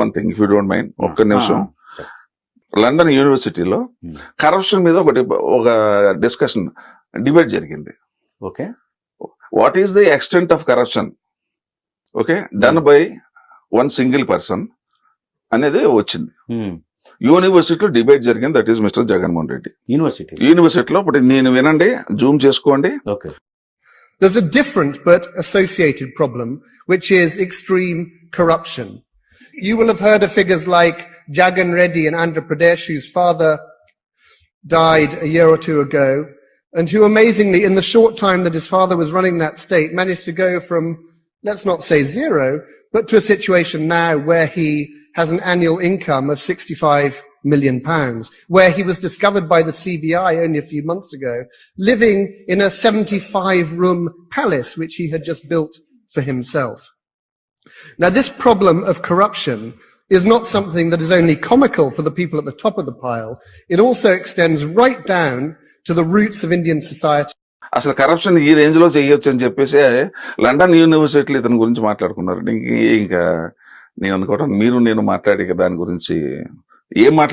One thing if you don't mind ఒక్క నిమిషం. London యూనివర్సిటీలో Hmm. కరప్షన్ మీద ఒకటి ఒక డిస్కషన్ డిబేట్ జరిగింది. Okay what is the extent of corruption okay done by one single person అనేది వచ్చింది. యూనివర్సిటీలో డిబేట్ జరిగింది. That is mister Jaganmohan Reddy university యూనివర్సిటీలో ఇప్పుడు నేను వినండి జూమ్ చేసుకోండి. Okay There's a different but associated problem, which is extreme corruption. You will have heard of figures like Jagan Reddy in Andhra Pradesh, whose father died a year or two ago, and who amazingly, in the short time that his father was running that state, managed to go from, let's not say zero, but to a situation now where he has an annual income of 65 million pounds, where he was discovered by the CBI only a few months ago, living in a 75 room palace, which he had just built for himself. Now, this problem of corruption is not something that is only comical for the people at the top of the pile. It also extends right down to the roots of Indian society. అసలు corruption ఈ range లో చేయొచ్చు అని చెప్పేసి London యూనివర్సిటీలో ఇతని గురించి మాట్లాడుకున్నారు ఇంక- ఇంకా నేను అనుకోవడం మీరు నేను మాట్లాడే దాని గురించి ఏం మాట్లాడు